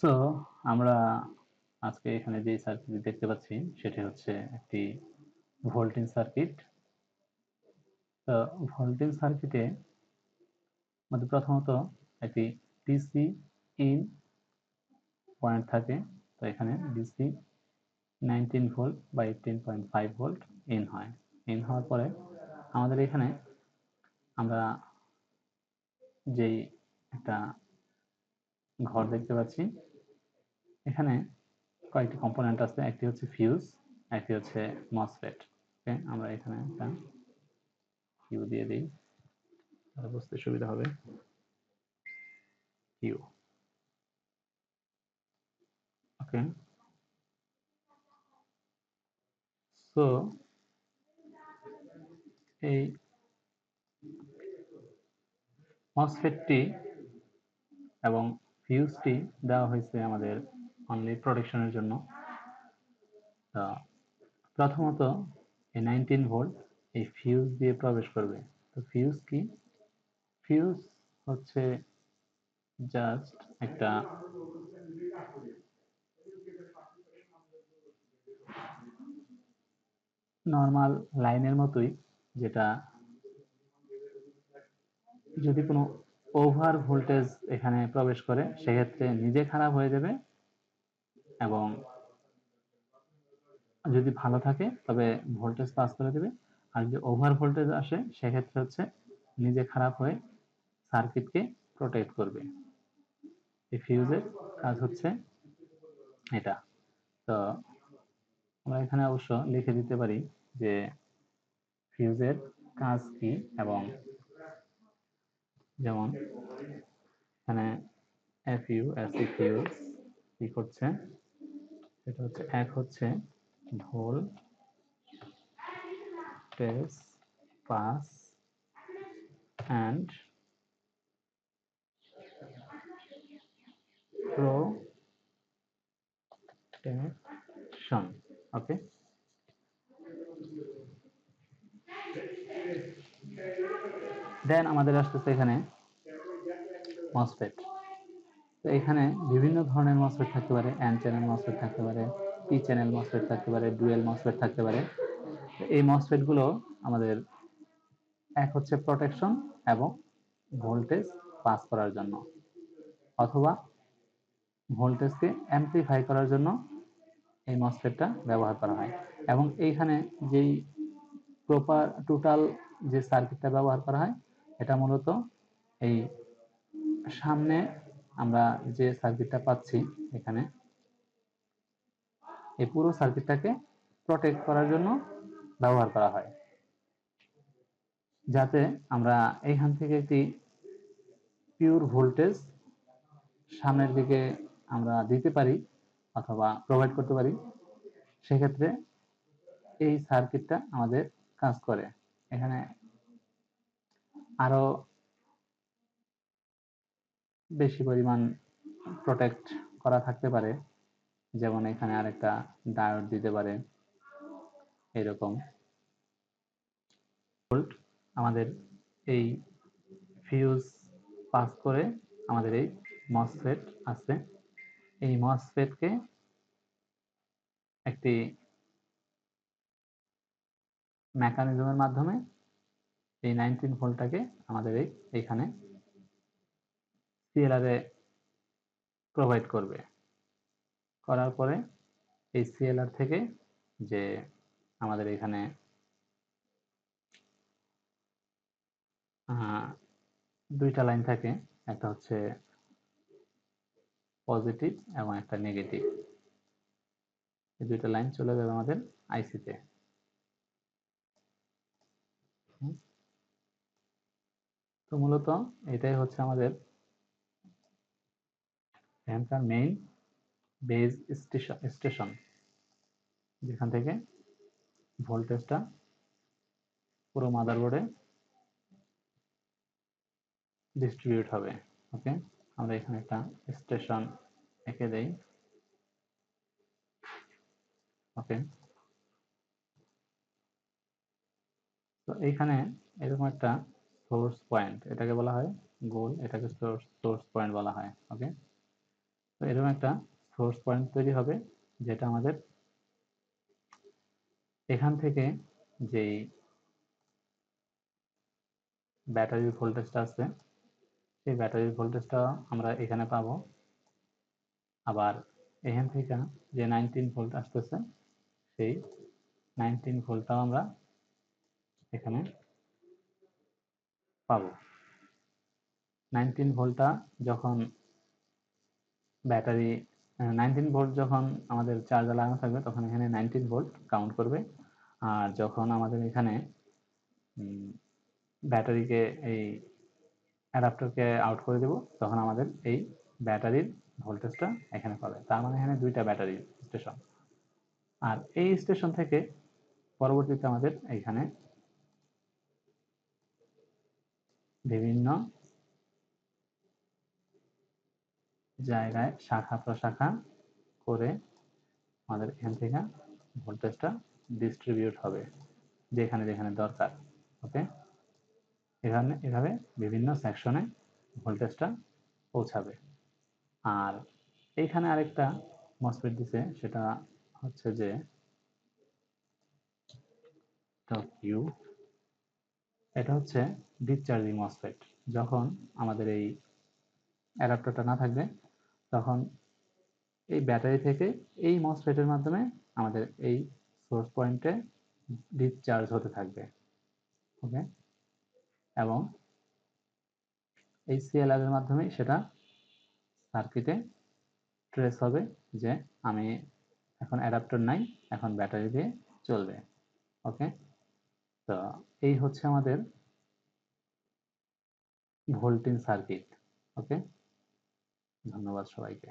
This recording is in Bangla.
সো আমরা আজকে এখানে যে সার্কিট দেখতে পাচ্ছি, সেটি হচ্ছে একটি ভোল্টেজ সার্কিট তো ভোল্টেজ সার্কিটে মধ্যে প্রথমত একটি ডিসি ইন পয়েন্ট থাকে। তো এখানে ডিসি নাইনটিন ভোল্ট বা eighteen point five volt in হয়। ইন হওয়ার পরে আমাদের এখানে আমরা যেই একটা ঘর দেখতে পাচ্ছি এখানে কয়েকটি কম্পোনেন্ট আছে, একটি হচ্ছে ফিউজ একটি হচ্ছে মসফেট ওকে আমরা এখানে একটা কিউ দিয়ে দিই, তাহলে বুঝতে সুবিধা হবে কিউ ওকে সো এই মসফেটটি এবং ফিউজটি দেওয়া হয়েছে আমাদের অনলি প্রোটেকশনের জন্য। প্রথমত এই নাইনটিন ভোল্ট এই ফিউজ দিয়ে প্রবেশ করবে। তো ফিউজ কি? ফিউজ হচ্ছে জাস্ট একটা নর্মাল লাইনের মতোই যেটা যদি কোনো ওভার ভোল্টেজ এখানে প্রবেশ করে, সেক্ষেত্রে নিজে খারাপ হয়ে যাবে। এবং যদি ভালো থাকে, তবে ভোল্টেজ পাস করে দেবে। আর যদি ওভার ভোল্টেজ আসে, সেক্ষেত্রে হচ্ছে নিজে খারাপ হয়ে সার্কিটকে প্রোটেক্ট করবে। এই ফিউজের কাজ হচ্ছে এটা। তো আমরা এখানে অবশ্য লিখে দিতে পারি যে ফিউজের কাজ কি এবং যেমন এখানে F U S E fuse কি করছে? সেটা হচ্ছে এক হচ্ছে voltage pass, and protection, okay? Then আমাদের আসতেছে এখানে মসফেট তো এখানে বিভিন্ন ধরনের মসফেট থাকতে পারে এন চ্যানেল মসফেট থাকতে পারে পি চ্যানেল মসফেট থাকতে পারে ডুয়েল মসফেট থাকতে পারে। এই মসফেটগুলো আমাদের এক হচ্ছে প্রোটেকশন এবং ভোল্টেজ পাস করার জন্য অথবা ভোল্টেজকে অ্যাম্পলিফাই করার জন্য এই মসফেটটা ব্যবহার করা হয়। এবং এইখানে যেই প্রপার টোটাল যে সার্কিটটা ব্যবহার করা হয়, এটা মূলত এই সামনে আমরা যে সার্কিটটা পাচ্ছি এখানে, এই পুরো সার্কিটটাকে প্রোটেক্ট করার জন্য ব্যবহার করা হয়। যাতে আমরা এইখান থেকে একটি পিওর ভোল্টেজ সামনের দিকে আমরা দিতে পারি অথবা প্রোভাইড করতে পারি, সেক্ষেত্রে এই সার্কিটটা আমাদের কাজ করে। এখানে আরও বেশি পরিমাণ প্রোটেক্ট করা থাকতে পারে। যেমন এখানে আরেকটা ডায়োড দিতে পারে। এরকম। আমাদের এই ফিউজ পাস করে আমাদের এই মসফেট আছে। এই মসফেটকে একটি মেকানিজমের মাধ্যমে এই নাইনটিন ভোল্টটাকে আমাদের এই, এইখানে সিএলআরে প্রোভাইড করবে। করার পরে এই সিএলআর থেকে যে আমাদের এখানে দুইটা লাইন থাকে। একটা হচ্ছে পজিটিভ এবং একটা নেগেটিভ এই দুইটা লাইন চলে যাবে আমাদের আইসিতে তো মূলত এটাই হচ্ছে আমাদের এখানকার মেইন বেজ স্টেশন স্টেশন, যেখান থেকে ভোল্টেজটা পুরো মাদারবোর্ডে ডিস্ট্রিবিউট হবে। ওকে আমরা এখানে একটা স্টেশন এঁকে দেই। ওকে তো এইখানে এরকম একটা সোর্স পয়েন্ট এটাকে বলা হয় গোল, এটাকে সোর্স সোর্স পয়েন্ট বলা হয়। ওকে তো এরকম একটা সোর্স পয়েন্ট তৈরি হবে, যেটা আমাদের এখান থেকে যেই ব্যাটারির ভোল্টেজটা আছে সেই ব্যাটারির ভোল্টেজটা আমরা এখানে পাব। আবার এখান থেকে যে নাইনটিন ভোল্ট আসতেছে, সেই নাইনটিন ভোল্টটাও আমরা এখানে পাবো। নাইনটিন ভোল্টটা যখন ব্যাটারি নাইনটিন ভোল্ট যখন আমাদের চার্জার লাগানো থাকবে, তখন এখানে নাইনটিন ভোল্ট কাউন্ট করবে। আর যখন আমাদের এখানে ব্যাটারিকে এই অ্যাডাপ্টারকে আউট করে দেব, তখন আমাদের এই ব্যাটারির ভোল্টেজটা এখানে পাবে। তার মানে এখানে দুইটা ব্যাটারি স্টেশন আর এই স্টেশন থেকে পরবর্তীতে আমাদের এখানে বিভিন্ন জায়গায় শাখা প্রশাখা করে আমাদের এখান থেকে ভোল্টেজটা ডিস্ট্রিবিউট হবে, যেখানে যেখানে দরকার ওকে এখানে, এভাবে বিভিন্ন সেকশনে ভোল্টেজটা পৌঁছাবে। আর এইখানে আরেকটা মসফেট দিছে, সেটা হচ্ছে যে ইউ এটা হচ্ছে ডিসচার্জিং মসফেট যখন আমাদের এই অ্যাডাপ্টারটা না থাকবে তখন এই ব্যাটারি থেকে এই মসফেটের মাধ্যমে আমাদের এই সোর্স পয়েন্টে ডিসচার্জ হতে থাকবে। ওকে এবং এই সিএলআর এর মাধ্যমে সেটা সার্কিটে ট্রেস হবে যে আমি এখন অ্যাডাপ্টার নাই, এখন ব্যাটারি দিয়ে চলবে। ওকে তো এই হচ্ছে আমাদের ভোল্টিং সার্কিট ওকে ধন্যবাদ সবাইকে।